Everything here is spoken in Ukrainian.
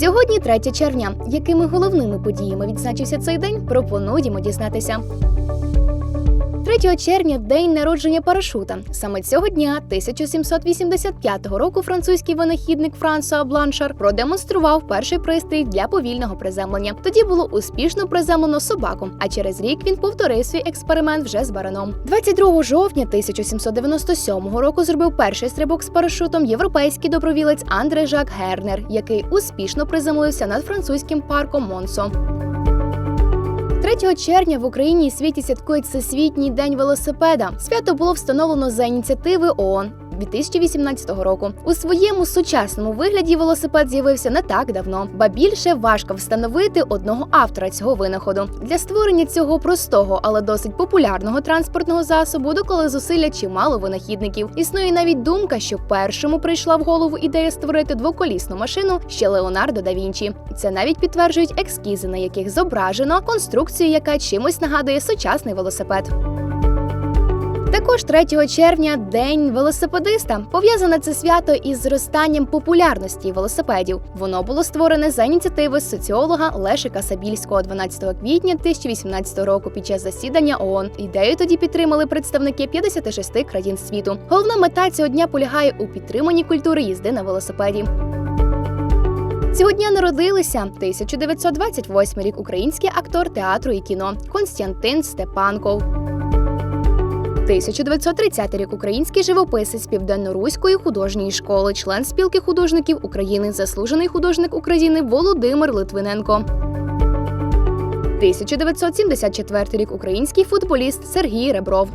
Сьогодні 3 червня. Якими головними подіями відзначився цей день, пропонуємо дізнатися. 3 червня день народження парашута. Саме цього дня, 1785 року, французький винахідник Франсуа Бланшар продемонстрував перший пристрій для повільного приземлення. Тоді було успішно приземлено собаку. А через рік він повторив свій експеримент вже з бараном. 22 жовтня 1797 року зробив перший стрибок з парашутом європейський добровілець Андре Жак Гернер, який успішно приземлився над французьким парком Монсо. 3 червня в Україні і світі святкують Всесвітній день велосипеда. Свято було встановлено за ініціативи ООН. 2018 року у своєму сучасному вигляді велосипед з'явився не так давно, ба більше важко встановити одного автора цього винаходу. Для створення цього простого, але досить популярного транспортного засобу доклали зусилля чимало винахідників. Існує навіть думка, що першому прийшла в голову ідея створити двоколісну машину ще Леонардо да Вінчі. Це навіть підтверджують ескізи, на яких зображено конструкцію, яка чимось нагадує сучасний велосипед. Також 3 червня день велосипедиста. Пов'язане це свято із зростанням популярності велосипедів. Воно було створене за ініціативи соціолога Лешика Сабільського 12 квітня 2018 року під час засідання ООН. Ідею тоді підтримали представники 56 країн світу. Головна мета цього дня полягає у підтриманні культури їзди на велосипеді. Цього дня народилися 1928 рік український актор театру і кіно Константин Степанков. 1930 рік український живописець Південно-Руської художньої школи, член спілки художників України, заслужений художник України Володимир Литвиненко. 1974 рік український футболіст Сергій Ребров.